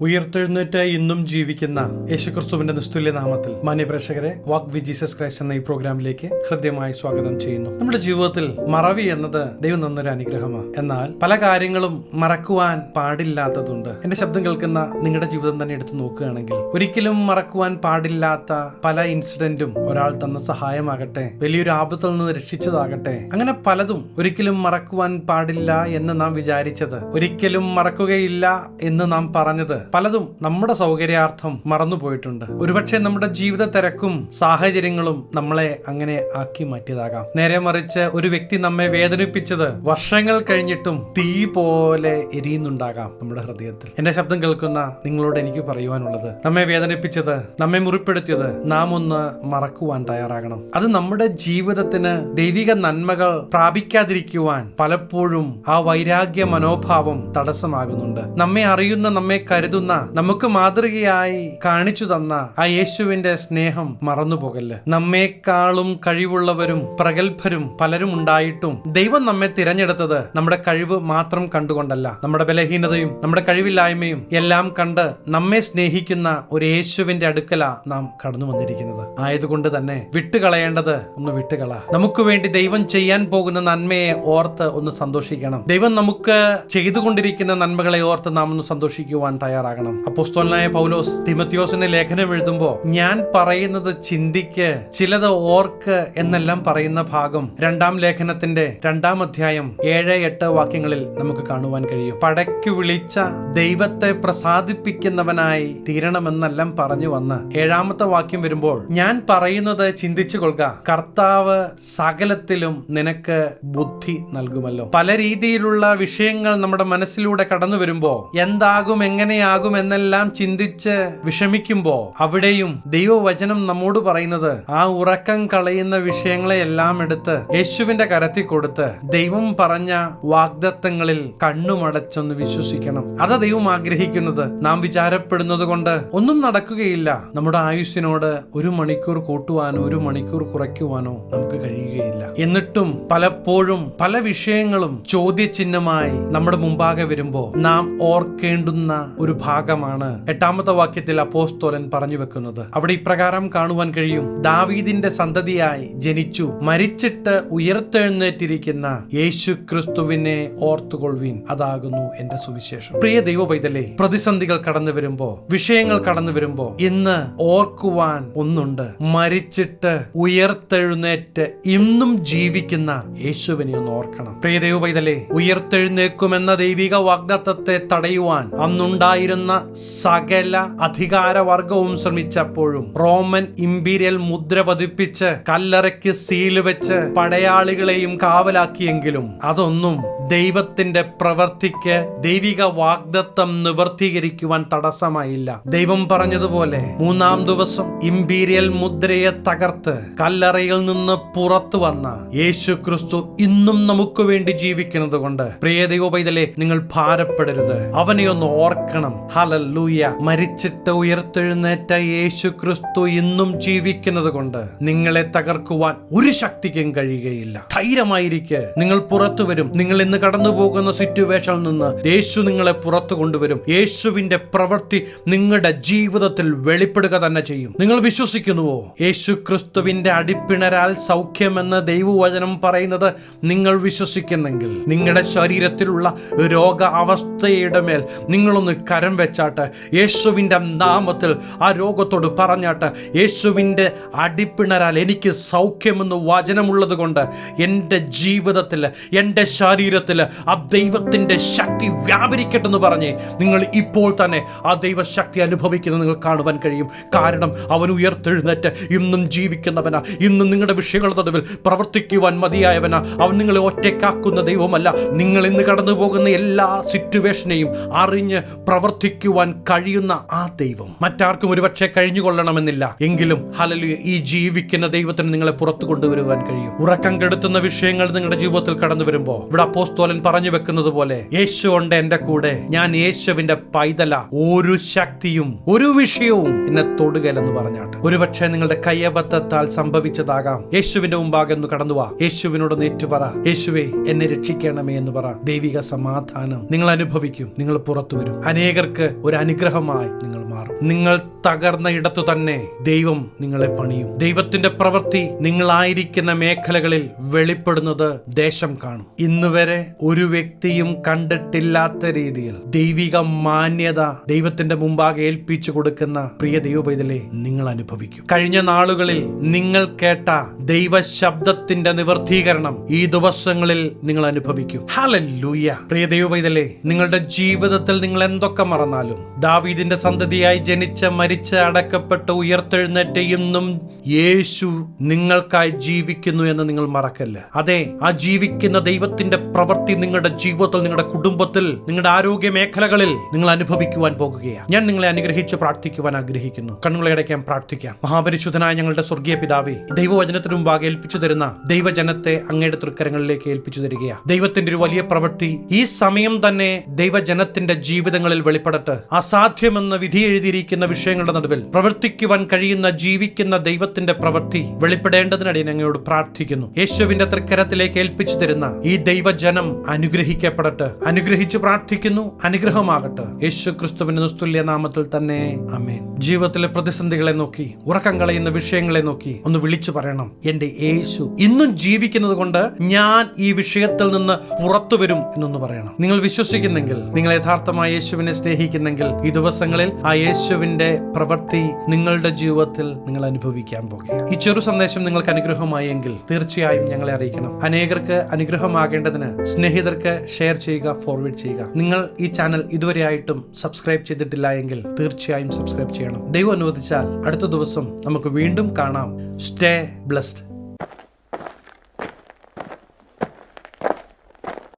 ഉയർത്തെഴുന്നേറ്റ ഇന്നും ജീവിക്കുന്ന യേശുക്രിസ്തുവിന്റെ നിസ്തുല്യ നാമത്തിൽ മാന്യപ്രേക്ഷകരെ വാക് വി ജീസസ് ക്രൈസ്റ്റ് എന്ന ഈ പ്രോഗ്രാമിലേക്ക് ഹൃദ്യമായി സ്വാഗതം ചെയ്യുന്നു. നമ്മുടെ ജീവിതത്തിൽ മറവി എന്നത് ദൈവം തന്നൊരു അനുഗ്രഹമാണ് എന്നാൽ പല കാര്യങ്ങളും മറക്കുവാൻ പാടില്ലാത്തതുണ്ട്. എന്റെ ശബ്ദം കേൾക്കുന്ന നിങ്ങളുടെ ജീവിതം തന്നെ എടുത്തു നോക്കുകയാണെങ്കിൽ ഒരിക്കലും മറക്കുവാൻ പാടില്ലാത്ത പല ഇൻസിഡന്റും ഒരാൾ തന്ന സഹായമാകട്ടെ വലിയൊരു ആപത്തിൽ നിന്ന് രക്ഷിച്ചതാകട്ടെ അങ്ങനെ പലതും ഒരിക്കലും മറക്കുവാൻ പാടില്ല എന്ന് നാം വിചാരിച്ചത് ഒരിക്കലും മറക്കുകയില്ല എന്ന് നാം പറഞ്ഞത് പലതും നമ്മുടെ സൗകര്യാർത്ഥം മറന്നുപോയിട്ടുണ്ട് ഒരുപക്ഷെ നമ്മുടെ ജീവിത തിരക്കും സാഹചര്യങ്ങളും നമ്മളെ അങ്ങനെ ആക്കി മാറ്റിയതാകാം. നേരെ മറിച്ച് ഒരു വ്യക്തി നമ്മെ വേദനിപ്പിച്ചത് വർഷങ്ങൾ കഴിഞ്ഞിട്ടും തീ പോലെ എരിയുന്നുണ്ടാകാം നമ്മുടെ ഹൃദയത്തിൽ. എന്റെ ശബ്ദം കേൾക്കുന്ന നിങ്ങളോട് എനിക്ക് പറയുവാനുള്ളത് നമ്മെ വേദനിപ്പിച്ചത് നമ്മെ മുറിപ്പെടുത്തിയത് നാം ഒന്ന് മറക്കുവാൻ തയ്യാറാകണം. അത് നമ്മുടെ ജീവിതത്തിന് ദൈവിക നന്മകൾ പ്രാപിക്കാതിരിക്കുവാൻ പലപ്പോഴും ആ വൈരാഗ്യ മനോഭാവം തടസ്സമാകുന്നുണ്ട്. നമ്മെ അറിയുന്ന നമ്മെ കരുതുന്ന നമുക്ക് മാതൃകയായി കാണിച്ചു തന്ന ആ യേശുവിന്റെ സ്നേഹം മറന്നുപോകല്ല്. നമ്മേക്കാളും കഴിവുള്ളവരും പ്രഗത്ഭരും പലരും ഉണ്ടായിട്ടും ദൈവം നമ്മെ തിരഞ്ഞെടുത്തത് നമ്മുടെ കഴിവ് മാത്രം കണ്ടുകൊണ്ടല്ല. നമ്മുടെ ബലഹീനതയും നമ്മുടെ കഴിവില്ലായ്മയും എല്ലാം കണ്ട് നമ്മെ സ്നേഹിക്കുന്ന ഒരു യേശുവിന്റെ അടുക്കല നാം കടന്നു വന്നിരിക്കുന്നത്. ആയതുകൊണ്ട് തന്നെ വിട്ടുകളയേണ്ടത് ഒന്ന് വിട്ടുകള. നമുക്ക് വേണ്ടി ദൈവം ചെയ്യാൻ പോകുന്ന നന്മയെ ഓർത്ത് ഒന്ന് സന്തോഷിക്കണം. ദൈവം നമുക്ക് ചെയ്തുകൊണ്ടിരിക്കുന്ന നന്മകളെ ഓർത്ത് നാം ഒന്ന് സന്തോഷിക്കുവാൻ തയ്യാറാകണം. അപ്പോസ്തോലനായ പൗലോസ് തിമത്യോസിന്റെ ലേഖനം എഴുതുമ്പോ ഞാൻ പറയുന്നത് ചിന്തിക്ക് ചിലത് ഓർക്ക് എന്നെല്ലാം പറയുന്ന ഭാഗം രണ്ടാം ലേഖനത്തിന്റെ രണ്ടാം അധ്യായം ഏഴ് എട്ട് വാക്യങ്ങളിൽ നമുക്ക് കാണുവാൻ കഴിയും. പടയ്ക്കു വിളിച്ച ദൈവത്തെ പ്രസാദിപ്പിക്കുന്നവനായി തീരണമെന്നെല്ലാം പറഞ്ഞു വന്ന് ഏഴാമത്തെ വാക്യം വരുമ്പോൾ ഞാൻ പറയുന്നത് ചിന്തിച്ചു കൊള്ളുക. കർത്താവ് സകലത്തിലും നിനക്ക് ബുദ്ധി നൽകുമല്ലോ. പല രീതിയിലുള്ള വിഷയങ്ങൾ നമ്മുടെ മനസ്സിലൂടെ കടന്നു വരുമ്പോ എന്താകും എങ്ങനെയാകും എന്നെല്ലാം ചിന്തിച്ച് വിഷമിക്കുമ്പോ അവിടെയും ദൈവവചനം നമ്മോട് പറയുന്നത് ആ ഉറക്കം കളയുന്ന വിഷയങ്ങളെ എല്ലാം എടുത്ത് യേശുവിന്റെ കരത്തിൽ കൊടുത്ത് ദൈവം പറഞ്ഞ വാഗ്ദത്തങ്ങളിൽ കണ്ണുമടച്ചൊന്ന് വിശ്വസിക്കണം. അത് ദൈവം ആഗ്രഹിക്കുന്നത്. നാം വിചാരപ്പെടുന്നത് കൊണ്ട് ഒന്നും നടക്കുകയില്ല. നമ്മുടെ ആയുസ്സിനോട് ഒരു മണിക്കൂർ കൂട്ടുവാനോ ഒരു മണിക്കൂർ കുറയ്ക്കുവാനോ നമുക്ക് കഴിയുകയില്ല. എന്നിട്ടും പലപ്പോഴും പല വിഷയങ്ങളും ചോദ്യചിഹ്നമായി നമ്മുടെ മുമ്പാകെ വരുമ്പോ നാം ഓർക്കേണ്ടുന്ന ഒരു ഭാഗമാണ് എട്ടാമത്തെ വാക്യത്തിൽ അപ്പോസ്തോലൻ പറഞ്ഞു വെക്കുന്നത്. അവിടെ ഇപ്രകാരം കാണുവാൻ കഴിയും. ദാവീദിന്റെ സന്തതിയായി ജനിച്ചു മരിച്ചിട്ട് ഉയർത്തെഴുന്നേറ്റിരിക്കുന്ന യേശു ക്രിസ്തുവിനെ ഓർത്തുകൊള്ളുവിൻ. അതാകുന്നു എന്റെ സുവിശേഷം. പ്രിയ ദൈവ പൈതലേ പ്രതിസന്ധികൾ കടന്നു വരുമ്പോ വിഷയങ്ങൾ കടന്നു വരുമ്പോ ഇന്ന് ഓർക്കുവാൻ ഒന്നുണ്ട്. മരിച്ചിട്ട് ഉയർത്തെഴുന്നേറ്റ് ഇന്നും ജീവിക്കുന്ന യേശുവിനെ ഒന്ന് ഓർക്കണം. പ്രിയ ദൈവ പൈതലേ ഉയർത്തെഴുന്നേക്കുമെന്ന ദൈവിക വാഗ്ദത്തത്തെ തടയുവാൻ അന്നുണ്ടായിരുന്ന സകല അധികാരവർഗവും ശ്രമിച്ചപ്പോഴും റോമൻ ഇമ്പീരിയൽ മുദ്ര പതിപ്പിച്ച് കല്ലറയ്ക്ക് സീൽ വെച്ച് പടയാളികളെയും കാവലാക്കിയെങ്കിലും അതൊന്നും ദൈവത്തിന്റെ പ്രവർത്തിക്ക് ദൈവിക വാഗ്ദത്തം നിവർത്തീകരിക്കുവാൻ തടസ്സമായില്ല. ദൈവം പറഞ്ഞതുപോലെ മൂന്നാം ദിവസം ഇമ്പീരിയൽ മുദ്രയെ തകർത്ത് കല്ലറയിൽ നിന്ന് പുറത്തു വന്ന യേശു ക്രിസ്തു ഇന്നും നമുക്ക് വേണ്ടി ജീവിക്കുന്നത് കൊണ്ട് പ്രിയ ദൈവ പൈതലെ നിങ്ങൾ ഭാരപ്പെടരുത്. അവനെ ഒന്ന് ഓർക്കണം. ഹലല്ലൂയ. മരിച്ചിട്ട് ഉയർത്തെഴുന്നേറ്റ യേശു ക്രിസ്തു ഇന്നും ജീവിക്കുന്നത് കൊണ്ട് നിങ്ങളെ തകർക്കുവാൻ ഒരു ശക്തിക്കും കഴിയുകയില്ല. ധൈര്യമായിരിക്കെ. നിങ്ങൾ പുറത്തു വരും. നിങ്ങൾ ഇന്ന് കടന്നു പോകുന്ന സിറ്റുവേഷനിൽ നിന്ന് യേശു നിങ്ങളെ പുറത്തു കൊണ്ടുവരും. യേശുവിന്റെ പ്രവൃത്തി നിങ്ങളുടെ ജീവിതത്തിൽ വെളിപ്പെടുക തന്നെ ചെയ്യും. നിങ്ങൾ വിശ്വസിക്കുന്നുവോ? യേശു ക്രിസ്തുവിന്റെ അടിപ്പിണരാൽ സൗഖ്യമെന്ന് ദൈവവചനം പറയുന്നത് നിങ്ങൾ വിശ്വസിക്കുന്നെങ്കിൽ നിങ്ങളുടെ ശരീരത്തിലുള്ള രോഗ അവസ്ഥയുടെ മേൽ നിങ്ങളൊന്ന് കരം വെച്ചാട്ട് യേശുവിന്റെ നാമത്തിൽ ആ രോഗത്തോട് പറഞ്ഞാട്ട് യേശുവിന്റെ അടിപ്പിണരാൽ എനിക്ക് സൗഖ്യമെന്ന് വചനമുള്ളത് കൊണ്ട് എന്റെ ജീവിതത്തിൽ എന്റെ ശരീരത്തിൽ ആ ദൈവത്തിന്റെ ശക്തി വ്യാപരിക്കട്ടെ എന്ന് പറഞ്ഞ് നിങ്ങൾ ഇപ്പോൾ തന്നെ ആ ദൈവശക്തി അനുഭവിക്കുന്നത് നിങ്ങൾ കാണുവാൻ കഴിയും. കാരണം അവൻ ഉയർത്തെഴുന്നേറ്റ് ഇന്നും ജീവിക്കുന്നവനാ. ഇന്നും നിങ്ങളുടെ വിഷയങ്ങളുടെ നടുവിൽ പ്രവർത്തിക്കുവാൻ മതിയായവനാ. അവൻ നിങ്ങളെ ഒറ്റയ്ക്കാക്കുന്ന ദൈവമല്ല. നിങ്ങൾ ഇന്ന് കടന്നു പോകുന്ന എല്ലാ സിറ്റുവേഷനെയും അറിഞ്ഞ് പ്രവർത്തിക്കുവാൻ കഴിയുന്ന ആ ദൈവം. മറ്റാർക്കും ഒരുപക്ഷെ കഴിഞ്ഞുകൊള്ളണമെന്നില്ല. എങ്കിലും ഹലലു ഈ ജീവിക്കുന്ന ദൈവത്തിന് നിങ്ങളെ പുറത്തു കൊണ്ടുവരുവാൻ കഴിയും. ഉറക്കം കെടുത്തുന്ന വിഷയങ്ങൾ നിങ്ങളുടെ ജീവിതത്തിൽ കടന്നു വരുമ്പോൾ ഇവിടെ അപ്പോസ്തോലൻ പറഞ്ഞു വെക്കുന്നത് പോലെ യേശു ഉണ്ട് എന്റെ കൂടെ. ഞാൻ യേശുവിന്റെ പൈതല. ഒരു ശക്തിയും ഒരു വിഷയവും എന്നെ തൊടുകയില്ലെന്ന് പറഞ്ഞാട്ട്. ഒരുപക്ഷെ നിങ്ങളുടെ കയ്യബദ്ധത്താൽ സംഭവിച്ചതാകാം. യേശുവിന്റെ മുമ്പാകെ ഒന്ന് കടന്നുവാ യേശുവിനോട് നേറ്റു പറ യേശുവെ എന്നെ രക്ഷിക്കണമേ എന്ന് പറ. ദൈവിക സമാധാനം നിങ്ങൾ അനുഭവിക്കും നിങ്ങൾ പുറത്തു വരും. അനേകർ അനേകർക്ക് ഒരു അനുഗ്രഹമായി നിങ്ങൾ മാറും. നിങ്ങൾ തകർന്ന ഇടത്തു തന്നെ ദൈവം നിങ്ങളെ പണിയും. ദൈവത്തിന്റെ പ്രവൃത്തി നിങ്ങളായിരിക്കുന്ന മേഖലകളിൽ വെളിപ്പെടുന്നത് ദേശം കാണും. ഇന്ന് വരെ ഒരു വ്യക്തിയും കണ്ടിട്ടില്ലാത്ത രീതിയിൽ ദൈവിക മാന്യത ദൈവത്തിന്റെ മുമ്പാകെ ഏൽപ്പിച്ചു കൊടുക്കുന്ന പ്രിയ ദൈവപൈതലെ നിങ്ങൾ അനുഭവിക്കും. കഴിഞ്ഞ നാളുകളിൽ നിങ്ങൾ കേട്ട ദൈവ ശബ്ദത്തിന്റെ നിവർത്തീകരണം ഈ ദിവസങ്ങളിൽ നിങ്ങൾ അനുഭവിക്കും. ഹല്ലേലൂയ. പ്രിയ ദൈവപൈതലെ നിങ്ങളുടെ ജീവിതത്തിൽ നിങ്ങൾ എന്തൊക്കെ മറന്നാലും. ദാവീദിന്റെ സന്തതിയായി ജനിച്ച മരിച്ച അടക്കപ്പെട്ട ഉയർത്തെഴുന്നേറ്റയെന്നും യേശു നിങ്ങൾക്കായി ജീവിക്കുന്നു എന്ന് നിങ്ങൾ മറക്കല്ല? അതെ ആ ജീവിക്കുന്ന ദൈവത്തിന്റെ പ്രവൃത്തി നിങ്ങളുടെ ജീവിതത്തിൽ നിങ്ങളുടെ കുടുംബത്തിൽ നിങ്ങളുടെ ആരോഗ്യ മേഖലകളിൽ നിങ്ങൾ അനുഭവിക്കുവാൻ പോകുകയാണ് ഞാൻ നിങ്ങളെ അനുഗ്രഹിച്ച് പ്രാർത്ഥിക്കുവാൻ ആഗ്രഹിക്കുന്നു. കണ്ണുകളെ അടയ്ക്കാൻ പ്രാർത്ഥിക്കാം. മഹാപരിശുദ്ധനായ ഞങ്ങളുടെ സ്വർഗീയ പിതാവേ ദൈവവചനത്തിന് മുമ്പാകെ ഏൽപ്പിച്ചു തരുന്ന ദൈവജനത്തെ അങ്ങയുടെ തൃക്കരങ്ങളിലേക്ക് ഏൽപ്പിച്ചു തരികയാണ് ദൈവത്തിന്റെ ഒരു വലിയ പ്രവൃത്തി ഈ സമയം തന്നെ ദൈവജനത്തിന്റെ ജീവിതങ്ങളിൽ വെളിപ്പെടട്ടെ അസാധ്യമെന്ന് വിധി എഴുതിയിരിക്കുന്ന വിഷയങ്ങളുടെ നടുവിൽ പ്രവർത്തിക്കുവാൻ കഴിയുന്ന ജീവിക്കുന്ന ദൈവത്തിന്റെ പ്രവൃത്തി വെളിപ്പെടേണ്ടതിനിടയിൽ ഞങ്ങളോട് പ്രാർത്ഥിക്കുന്നു. യേശുവിന്റെ തൃക്കരത്തിലേക്ക് ഏൽപ്പിച്ചു തരുന്ന ഈ ദൈവജനം അനുഗ്രഹിക്കപ്പെടട്ടെ. അനുഗ്രഹിച്ചു പ്രാർത്ഥിക്കുന്നു. അനുഗ്രഹമാകട്ടെ. യേശു ക്രിസ്തുവിന്റെ നിസ്തുല്യ നാമത്തിൽ തന്നെ. അമേൻ ജീവിതത്തിലെ പ്രതിസന്ധികളെ നോക്കി ഉറക്കം കളയുന്ന വിഷയങ്ങളെ നോക്കി ഒന്ന് വിളിച്ചു പറയണം. എന്റെ യേശു ഇന്നും ജീവിക്കുന്നത് കൊണ്ട് ഞാൻ ഈ വിഷയത്തിൽ നിന്ന് പുറത്തു വരും എന്നൊന്ന് പറയണം. നിങ്ങൾ വിശ്വസിക്കുന്നെങ്കിൽ നിങ്ങൾ യഥാർത്ഥമായ യേശുവിനെ സ്നേഹിക്കുന്നെങ്കിൽ ഈ ദിവസങ്ങളിൽ ആ യേശുവിന്റെ പ്രവൃത്തി നിങ്ങളുടെ ജീവിതത്തിൽ നിങ്ങൾ അനുഭവിക്കാൻ പോകുക. ഈ ചെറു സന്ദേശം നിങ്ങൾക്ക് അനുഗ്രഹമായെങ്കിൽ തീർച്ചയായും ഞങ്ങളെ അറിയിക്കണം. അനേകർക്ക് അനുഗ്രഹമാകേണ്ടതിന് സ്നേഹിതർക്ക് ഷെയർ ചെയ്യുക ഫോർവേഡ് ചെയ്യുക. നിങ്ങൾ ഈ ചാനൽ ഇതുവരെ ആയിട്ടും സബ്സ്ക്രൈബ് ചെയ്തിട്ടില്ല എങ്കിൽ തീർച്ചയായും സബ്സ്ക്രൈബ് ചെയ്യണം. ദൈവം അനുവദിച്ചാൽ അടുത്ത ദിവസം നമുക്ക് വീണ്ടും കാണാം. Stay blessed.